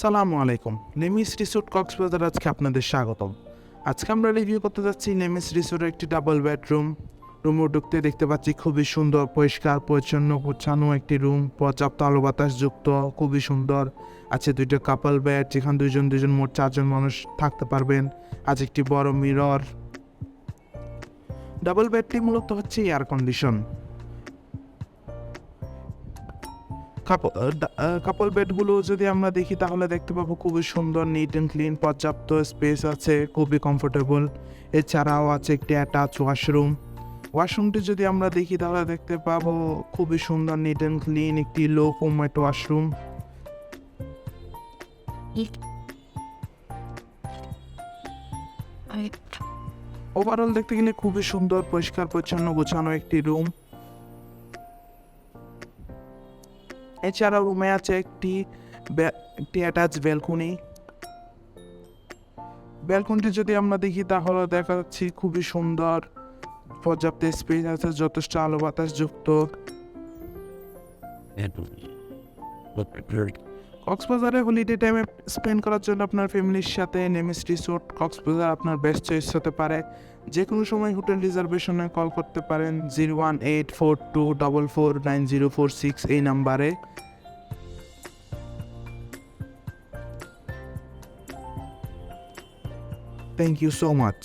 সালামু আলাইকুম। নেমিস রিসোর্ট কক্সবাজার আজকে আপনাদের স্বাগতম। আজকে আমরা রিভিউ করতে যাচ্ছি নেমিস রিসোর্টের একটি ডাবল বেডরুম রুমে ঢুকতে দেখতে পাচ্ছি খুবই সুন্দর, পরিষ্কার, পরিচ্ছন্ন, গোছানো একটি রুম পর্যাপ্ত আলো বাতাস যুক্ত, খুবই সুন্দর। আছে দুইটা কাপল বেড যেখানে দুইজন দুজন মোট চারজন মানুষ থাকতে পারবেন। আছে একটি বড় মিরর ডাবল বেডটি মূলত হচ্ছে এয়ার কন্ডিশন কাপল বেডগুলো যদি আমরা দেখি তাহলে দেখতে পাবো খুবই সুন্দর নিট অ্যান্ড ক্লিন পর্যাপ্ত স্পেস আছে খুবই কমফোর্টেবল এছাড়াও আছে একটি অ্যাটাচ ওয়াশরুম ওয়াশরুমটি যদি আমরা দেখি তাহলে দেখতে পাবো খুবই সুন্দর নিট অ্যান্ড ক্লিন একটি লো ফোমেট ওয়াশরুম ওভারঅল দেখতে গেলে খুবই সুন্দর পরিষ্কার পরিচ্ছন্ন গোছানো একটি রুম এছাড়াও রুমে আছে একটি একটি অ্যাটাচ ব্যালকনি। ব্যালকনিটি যদি আমরা দেখি, তাহলে দেখা যাচ্ছে খুবই সুন্দর। পর্যাপ্ত স্পেস আছে, যথেষ্ট আলো বাতাস যুক্ত কক্সবাজারে হলিডে টাইমে স্পেন্ড করার জন্য আপনার ফ্যামিলির সাথে নেমিস রিসোর্ট কক্সবাজার আপনার বেস্ট চয়েস হতে পারে। যে কোনো সময় হোটেল রিজার্ভেশনে কল করতে পারেন zero one eight four two double four nine zero four six এই নাম্বারে। Thank you so much